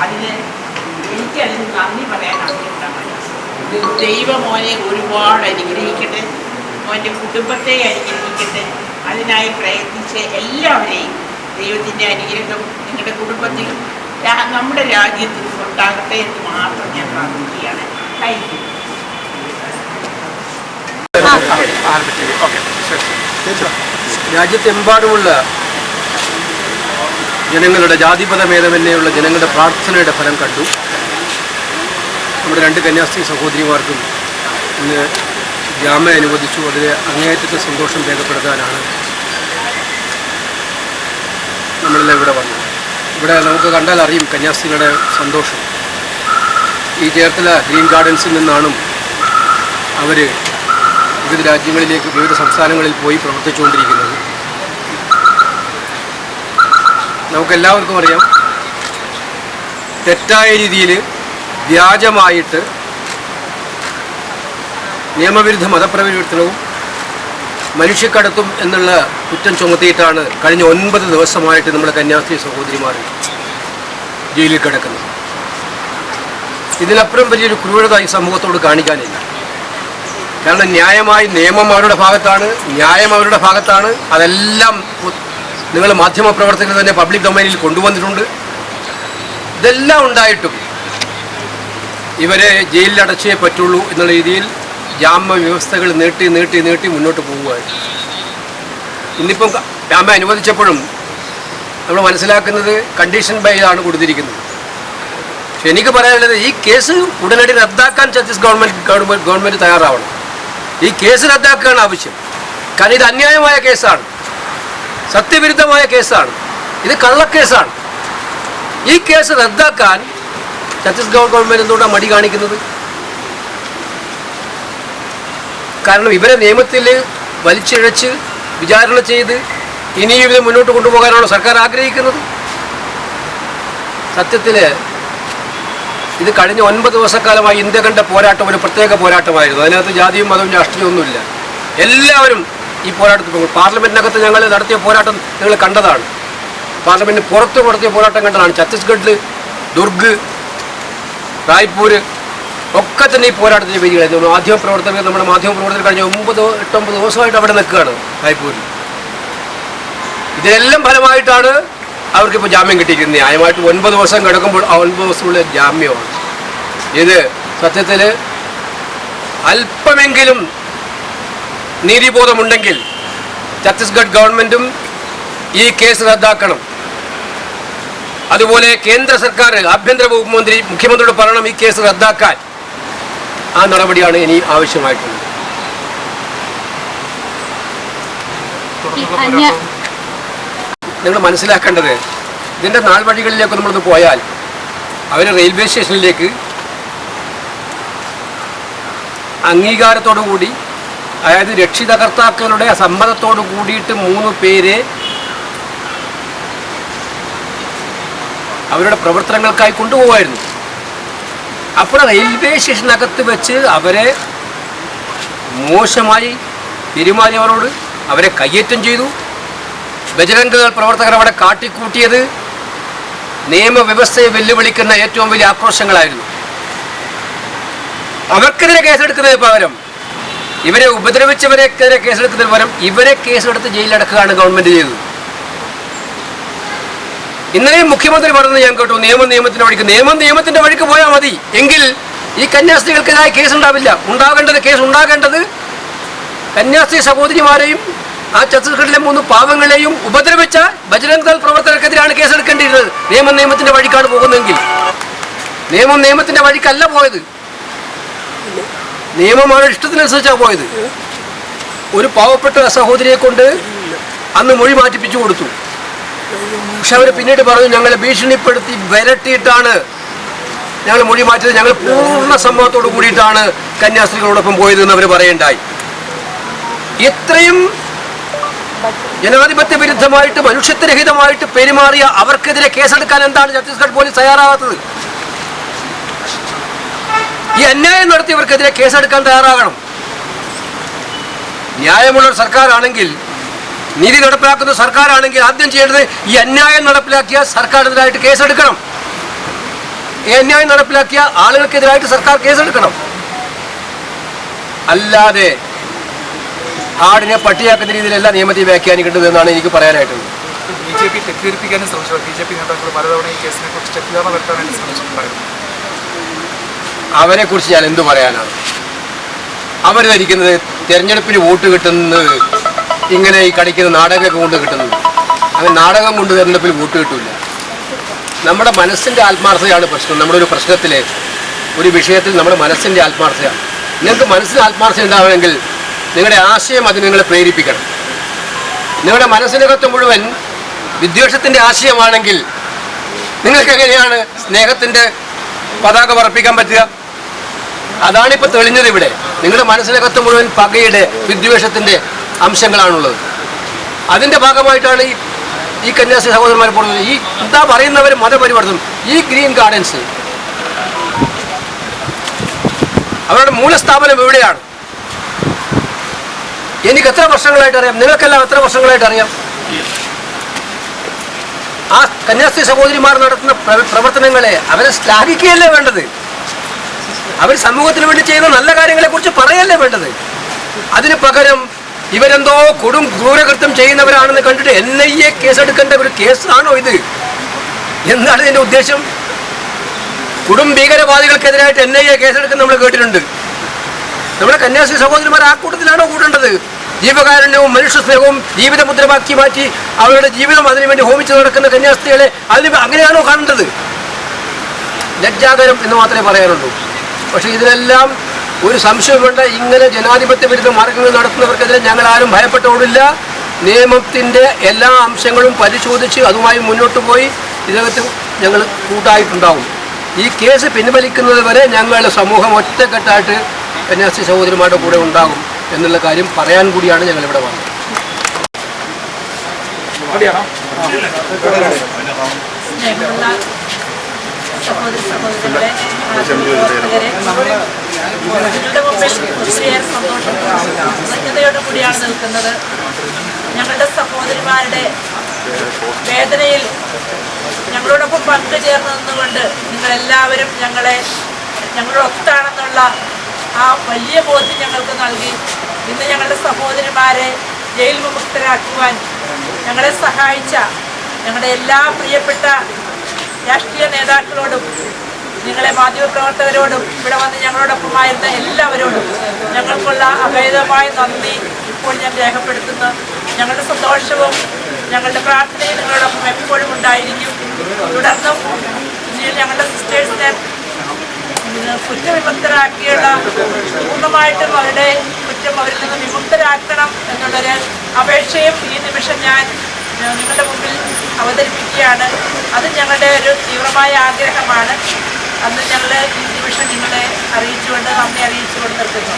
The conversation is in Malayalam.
അതിന് എനിക്ക് അതിന് നന്ദി പറയാനാണ് ദൈവമോനെ ഒരുപാട് അനുഗ്രഹിക്കട്ടെ മോന്റെ കുടുംബത്തെ അനുഗ്രഹിക്കട്ടെ അതിനായി പ്രയത്നിച്ച് എല്ലാവരെയും ദൈവത്തിന്റെ അനുഗ്രഹം നിങ്ങളുടെ കുടുംബത്തിൽ നമ്മുടെ രാജ്യത്തിൽ ഉണ്ടാകട്ടെ എന്ന് മാത്രം ഞാൻ പ്രാർത്ഥിക്കുകയാണ് താങ്ക് യു രാജ്യത്തെമ്പാടുമുള്ള ജനങ്ങളുടെ ജാതിപത ജനങ്ങളുടെ പ്രാർത്ഥനയുടെ ഫലം കണ്ടു. നമ്മുടെ രണ്ട് കന്യാസ്ത്രീ സഹോദരിമാർക്കും ഇന്ന് ജാമ്യം അനുവദിച്ചു. അതിലെ അങ്ങേയറ്റത്തെ സന്തോഷം രേഖപ്പെടുത്താനാണ് നമ്മളെല്ലാം ഇവിടെ വന്നത്. ഇവിടെ നമുക്ക് കണ്ടാൽ അറിയും കന്യാസ്ത്രീകളുടെ സന്തോഷം. ഈ ചേർത്തല ഗ്രീൻ ഗാർഡൻസിൽ നിന്നാണ് അവർ വിവിധ രാജ്യങ്ങളിലേക്ക് വിവിധ സംസ്ഥാനങ്ങളിൽ പോയി പ്രവർത്തിച്ചുകൊണ്ടിരിക്കുന്നത്. നമുക്കെല്ലാവർക്കും അറിയാം. തെറ്റായ രീതിയിൽ വ്യാജമായിട്ട് നിയമവിരുദ്ധ മതപ്രവർത്തനവും മനുഷ്യക്കടത്തും എന്നുള്ള കുറ്റം ചുമത്തിയിട്ടാണ് കഴിഞ്ഞ ഒൻപത് ദിവസമായിട്ട് നമ്മുടെ കന്യാസ്ത്രീ സഹോദരിമാർ ജയിലിൽ കിടക്കുന്നത്. ഇതിനപ്പുറം വലിയൊരു ക്രൂരത ഈ സമൂഹത്തോട് കാണിക്കാനില്ല. കാരണം ന്യായമായി നിയമം അവരുടെ ഭാഗത്താണ് ന്യായം അവരുടെ ഭാഗത്താണ് അതെല്ലാം നിങ്ങൾ മാധ്യമപ്രവർത്തകർ തന്നെ പബ്ലിക് ഡൊമൈനിൽ കൊണ്ടുവന്നിട്ടുണ്ട്. ഇതെല്ലാം ഉണ്ടായിട്ടും ഇവരെ ജയിലിലടച്ചേ പറ്റുള്ളൂ എന്നുള്ള രീതിയിൽ ജാമ്യ വ്യവസ്ഥകൾ നീട്ടി നീട്ടി നീട്ടി മുന്നോട്ട് പോവുകയാണ്. ഇന്നിപ്പം ജാമ്യം അനുവദിച്ചപ്പോഴും നമ്മൾ മനസ്സിലാക്കുന്നത് കണ്ടീഷൻ ബൈ ആണ് കൊടുത്തിരിക്കുന്നത്. പക്ഷെ എനിക്ക് പറയാനുള്ളത് ഈ കേസ് ഉടനടി റദ്ദാക്കാൻ ഛത്തീസ് ഗവൺമെന്റ് ഗവൺമെന്റ് തയ്യാറാവണം. ഈ കേസ് റദ്ദാക്കുകയാണ് ആവശ്യം. കാരണം ഇത് അന്യായമായ കേസാണ്. സത്യവിരുദ്ധമായ കേസാണ്. ഇത് കള്ളക്കേസാണ്. ഈ കേസ് റദ്ദാക്കാൻ ഛത്തീസ്ഗഡ് ഗവൺമെന്റ് എന്തുകൊണ്ടാണ് മടി കാണിക്കുന്നത്? കാരണം ഇവരെ നിയമത്തിൽ വലിച്ചിഴച്ച് വിചാരണ ചെയ്ത് ഇനിയും ഇത് മുന്നോട്ട് കൊണ്ടുപോകാനാണോ സർക്കാർ ആഗ്രഹിക്കുന്നത്? സത്യത്തിൽ ഇത് കഴിഞ്ഞ ഒൻപത് ദിവസക്കാലമായി ഇന്ത്യ കണ്ട പോരാട്ടം ഒരു പ്രത്യേക പോരാട്ടമായിരുന്നു. അതിനകത്ത് ജാതിയും മതവും രാഷ്ട്രീയവും ഒന്നുമില്ല എല്ലാവരും ഈ പോരാട്ടത്തിൽ പാർലമെന്റിനകത്ത് ഞങ്ങൾ നടത്തിയ പോരാട്ടം നിങ്ങൾ കണ്ടതാണ്. പാർലമെന്റിന് പുറത്ത് നടത്തിയ പോരാട്ടം കണ്ടതാണ്. ഛത്തീസ്ഗഡിൽ ദുർഗ് റായ്പൂര് ഒക്കെ തന്നെ ഈ പോരാട്ടത്തിന് വേദികളായിരുന്നു മാധ്യമപ്രവർത്തകർ നമ്മുടെ മാധ്യമ പ്രവർത്തകർ കഴിഞ്ഞ ഒമ്പത് എട്ടൊമ്പത് ദിവസമായിട്ട് അവിടെ നിൽക്കുകയാണ് റായ്പൂരിൽ. ഇതിനെല്ലാം ഫലമായിട്ടാണ് അവർക്കിപ്പോൾ ജാമ്യം കിട്ടിയിരിക്കുന്നത്. ന്യായമായിട്ട് ഒൻപത് ദിവസം കിടക്കുമ്പോൾ ആ ഒൻപത് ദിവസമുള്ള ജാമ്യമാണ്. ഇത് സത്യത്തിൽ അല്പമെങ്കിലും നീതിബോധമുണ്ടെങ്കിൽ ഛത്തീസ്ഗഡ് ഗവൺമെന്റും ഈ കേസ് റദ്ദാക്കണം. അതുപോലെ കേന്ദ്ര സർക്കാർ ആഭ്യന്തര വകുപ്പ് മന്ത്രി മുഖ്യമന്ത്രിയോട് പറയണം ഈ കേസ് റദ്ദാക്കാൻ ആ നടപടിയാണ് ഇനി ആവശ്യമായിട്ടുള്ളത്. നിങ്ങൾ മനസ്സിലാക്കേണ്ടത് ഇതിന്റെ നാൾ വഴികളിലേക്ക് നമ്മളൊന്ന് പോയാൽ അവർ റെയിൽവേ സ്റ്റേഷനിലേക്ക് അംഗീകാരത്തോടു കൂടി അതായത് രക്ഷിതകർത്താക്കളുടെ സമ്മതത്തോട് കൂടിയിട്ട് മൂന്ന് പേരെ അവരുടെ പ്രവർത്തനങ്ങൾക്കായി കൊണ്ടുപോകുമായിരുന്നു അപ്പോൾ റെയിൽവേ സ്റ്റേഷനകത്ത് വെച്ച് അവരെ മോശമായി പെരുമാറിയവരോട് അവരെ കയ്യേറ്റം ചെയ്തു. ബജരംഗ പ്രവർത്തകർ അവിടെ കാട്ടിക്കൂട്ടിയത് നിയമവ്യവസ്ഥയെ വെല്ലുവിളിക്കുന്ന ഏറ്റവും വലിയ ആക്രോശങ്ങളായിരുന്നു. അവർക്കെതിരെ കേസെടുക്കുന്നതിന് പകരം ഇവരെ ഉപദ്രവിച്ചവരെക്കെതിരെ കേസെടുക്കുന്നതിന് പകരം ഇവരെ കേസെടുത്ത് ജയിലിലടക്കുകയാണ് ഗവൺമെന്റ് ചെയ്തത്. ഇന്നലെയും മുഖ്യമന്ത്രി പറഞ്ഞത് ഞാൻ കേട്ടു നിയമം നിയമത്തിന്റെ വഴിക്ക്. നിയമം നിയമത്തിന്റെ വഴിക്ക് പോയാൽ മതി. എങ്കിൽ ഈ കന്യാസ്ത്രീകൾക്കെതിരായ കേസ് ഉണ്ടാവില്ല ഉണ്ടാകേണ്ടത് കേസ് ഉണ്ടാകേണ്ടത് കന്യാസ്ത്രീ സഹോദരിമാരെയും ആ ഛത്തീസ്ഗഡിലെ മൂന്ന് പാവങ്ങളെയും ഉപദ്രവിച്ച ബജരംഗ് ദൾ പ്രവർത്തകർക്കെതിരാണ് കേസെടുക്കേണ്ടിയിരുന്നത്. നിയമം നിയമത്തിന്റെ വഴിക്കാണ് പോകുന്നതെങ്കിൽ. നിയമം നിയമത്തിന്റെ വഴിക്കല്ല പോയത്. നിയമം അവരുടെ ഇഷ്ടത്തിനനുസരിച്ചാണ് പോയത്. ഒരു പാവപ്പെട്ട സഹോദരിയെ കൊണ്ട് അന്ന് മൊഴി മാറ്റിപ്പിച്ചു കൊടുത്തു. പക്ഷെ അവർ പിന്നീട് പറഞ്ഞു ഞങ്ങളെ ഭീഷണിപ്പെടുത്തി വരട്ടിയിട്ടാണ് ഞങ്ങൾ മൊഴി മാറ്റിയത്. ഞങ്ങൾ പൂർണ സമ്മതത്തോട് കൂടിയിട്ടാണ് കന്യാസ്ത്രീകളോടൊപ്പം പോയതെന്ന് അവർ പറയണ്ടായി ഇത്രയും ജനാധിപത്യ വിരുദ്ധമായിട്ട് മനുഷ്യത്വരഹിതമായിട്ട് പെരുമാറിയ അവർക്കെതിരെ കേസെടുക്കാൻ എന്താണ് ഛത്തീസ്ഗഡ് പോലീസ് തയ്യാറാകാത്തത്? ഈ അന്യായം നടത്തിയവർക്കെതിരെ കേസെടുക്കാൻ തയ്യാറാകണം. ന്യായമുള്ള സർക്കാരാണെങ്കിൽ നീതി നടപ്പിലാക്കുന്ന സർക്കാരാണെങ്കിൽ ആദ്യം ചെയ്യേണ്ടത് ഈ അന്യായം നടപ്പിലാക്കിയ സർക്കാരിനെതിരായിട്ട് കേസെടുക്കണം. ഈ അന്യായം നടപ്പിലാക്കിയ ആളുകൾക്കെതിരായിട്ട് സർക്കാർ കേസെടുക്കണം. അല്ലാതെ ആടിനെ പട്ടിയാക്കുന്ന രീതിയിലല്ല നിയമത്തെ വ്യാഖ്യാനിക്കേണ്ടത് എന്നാണ് എനിക്ക് പറയാനായിട്ടുള്ളത്. ബി ജെ പി തെറ്റിദ്ധരിപ്പിക്കാനും ശ്രമിച്ചു. ബി ജെ പി നേതാക്കൾ പലതവണ ഈ കേസിനെ കുറിച്ച് തെറ്റിദ്ധാരണ വരുത്താനായിട്ട് ശ്രമിച്ചിട്ടുണ്ടായിരുന്നു. അവരെ കുറിച്ച് ഞാൻ എന്തു പറയാനാണ്? അവർ ധരിക്കുന്നത് തിരഞ്ഞെടുപ്പിന് വോട്ട് കിട്ടുന്നത് ഇങ്ങനെ ഈ കളിക്കുന്ന നാടകമൊക്കെ കൊണ്ട് കിട്ടുന്നത്. അങ്ങനെ നാടകം കൊണ്ട് തെരഞ്ഞെടുപ്പിൽ വോട്ട് കിട്ടില്ല നമ്മുടെ മനസ്സിന്റെ ആത്മാർത്ഥതയാണ് പ്രശ്നം. നമ്മുടെ ഒരു പ്രശ്നത്തിലെ ഒരു വിഷയത്തിൽ നമ്മുടെ മനസ്സിന്റെ ആത്മാർത്ഥതയാണ്. നിങ്ങൾക്ക് മനസ്സിന് ആത്മാർത്ഥത ഉണ്ടാവണമെങ്കിൽ നിങ്ങളുടെ ആശയം അത് നിങ്ങളെ പ്രേരിപ്പിക്കണം. നിങ്ങളുടെ മനസ്സിനകത്ത് മുഴുവൻ വിദ്വേഷത്തിന്റെ ആശയമാണെങ്കിൽ നിങ്ങൾക്ക് എങ്ങനെയാണ് സ്നേഹത്തിന്റെ പതാക പറപ്പിക്കാൻ പറ്റുക? അതാണിപ്പോൾ തെളിഞ്ഞത് ഇവിടെ. നിങ്ങളുടെ മനസ്സിനകത്ത് മുഴുവൻ പകയുടെ വിദ്വേഷത്തിന്റെ അംശങ്ങളാണുള്ളത്. അതിന്റെ ഭാഗമായിട്ടാണ് ഈ ഈ കന്യാസ്ത്രീ സഹോദരന്മാർ പോകുന്നത് ഈ എന്താ പറയുന്നവർ മതപരിവർത്തനം? ഈ ഗ്രീൻ ഗാർഡൻസ്. അവരുടെ മൂലസ്ഥാപനം എവിടെയാണ്? എനിക്ക് എത്ര വർഷങ്ങളായിട്ട് അറിയാം. നിങ്ങൾക്കെല്ലാം എത്ര വർഷങ്ങളായിട്ട് അറിയാം? ആ കന്യാസ്ത്രീ സഹോദരിമാർ നടത്തുന്ന പ്രവർത്തനങ്ങളെ അവരെ ശ്ലാഘിക്കുകയല്ലേ വേണ്ടത്? അവർ സമൂഹത്തിന് വേണ്ടി ചെയ്യുന്ന നല്ല കാര്യങ്ങളെ കുറിച്ച് പറയല്ലേ വേണ്ടത്? അതിന് പകരം ഇവരെന്തോ കൊടും ക്രൂരകൃത്യം ചെയ്യുന്നവരാണെന്ന് കണ്ടിട്ട് എൻ ഐ എ കേസെടുക്കേണ്ട ഒരു കേസാണോ ഇത്? എന്താണ് ഇതിന്റെ ഉദ്ദേശം? കൊടും ഭീകരവാദികൾക്കെതിരായിട്ട് എൻ ഐ എ കേസെടുക്കുന്ന നമ്മൾ കേട്ടിട്ടുണ്ട്. നമ്മുടെ കന്യാസ്ത്രീ സഹോദരിമാർ ആ കൂട്ടത്തിലാണോ കൂടേണ്ടത്? ജീവകാരുണ്യവും മനുഷ്യസ്നേഹവും ജീവിതമുദ്രമാക്കി ജീവിത മുദ്രമാക്കി മാറ്റി അവരുടെ ജീവിതം അതിനുവേണ്ടി ഹോമിച്ചു നടക്കുന്ന കന്യാസ്ത്രീകളെ അതിന് അങ്ങനെയാണോ കാണേണ്ടത്? ലജ്ജാകരം എന്ന് മാത്രമേ പറയാനുള്ളൂ പക്ഷേ ഇതിനെല്ലാം ഒരു സംശയമുണ്ട് ഇങ്ങനെ ജനാധിപത്യ വിരുദ്ധ മാർഗങ്ങൾ നടത്തുന്നവർക്കെതിരെ ഞങ്ങൾ ആരും ഭയപ്പെട്ടോടില്ല. നിയമത്തിന്റെ എല്ലാ അംശങ്ങളും പരിശോധിച്ച് അതുമായി മുന്നോട്ട് പോയി ഇതിനകത്ത് ഞങ്ങൾ കൂട്ടായിട്ടുണ്ടാവും. ഈ കേസ് പിൻവലിക്കുന്നത് വരെ ഞങ്ങൾ സമൂഹം ഒറ്റക്കെട്ടായിട്ട് കന്യാസ്ത്രീ സഹോദരിമാരുടെ കൂടെ ഉണ്ടാകും എന്നുള്ള കാര്യം പറയാൻ കൂടിയാണ് ഞങ്ങൾ ഇവിടെ വന്നത് സ്നേഹമുള്ള സഹോദരി സഹോദരങ്ങളെ പ്രവർത്തകരെ നിങ്ങളുടെ മുമ്പിൽ ഒത്തിരിയേറെ സന്തോഷം കൃതജ്ഞതയോടു കൂടിയാണ് നിൽക്കുന്നത്. ഞങ്ങളുടെ സഹോദരിമാരുടെ വേദനയിൽ ഞങ്ങളോടൊപ്പം പങ്കുചേർന്ന് നിന്നുകൊണ്ട് നിങ്ങളെല്ലാവരും ഞങ്ങളെ ഞങ്ങളുടെ ഒത്താണെന്നുള്ള ആ വലിയ ബോധ്യം ഞങ്ങൾക്ക് നൽകി. ഇന്ന് ഞങ്ങളുടെ സഹോദരിമാരെ ജയിൽ വിമുക്തരാക്കുവാൻ ഞങ്ങളെ സഹായിച്ച ഞങ്ങളുടെ എല്ലാ പ്രിയപ്പെട്ട നേതാക്കളോടും നിങ്ങളെ മാധ്യമപ്രവർത്തകരോടും ഇവിടെ വന്ന് ഞങ്ങളോടൊപ്പമായിരുന്ന എല്ലാവരോടും ഞങ്ങൾക്കുള്ള അഭേദമായ നന്ദി ഇപ്പോൾ ഞാൻ രേഖപ്പെടുത്തുന്നു. ഞങ്ങളുടെ സന്തോഷവും ഞങ്ങളുടെ പ്രാർത്ഥനയും നിങ്ങളോടൊപ്പം എപ്പോഴും ഉണ്ടായിരിക്കും. തുടർന്നും ഞങ്ങളുടെ സിസ്റ്റേഴ്സിനെ കുറ്റവിമുക്തരാക്കിയുള്ള പൂർണമായിട്ടും അവരുടെ കുറ്റം അവരിൽ നിന്ന് വിമുക്തരാക്കണം എന്നുള്ളൊരു അപേക്ഷയും ഈ നിമിഷം ഞാൻ നിങ്ങളുടെ മുമ്പിൽ അവതരിപ്പിക്കുകയാണ്. അത് ഞങ്ങളുടെ ഒരു തീവ്രമായ ആഗ്രഹമാണ്. അന്ന് ഞങ്ങൾ ഈ നിമിഷം നിങ്ങളെ അറിയിച്ചുകൊണ്ട് നന്ദി അറിയിച്ചുകൊണ്ട് നിർത്തുന്നു.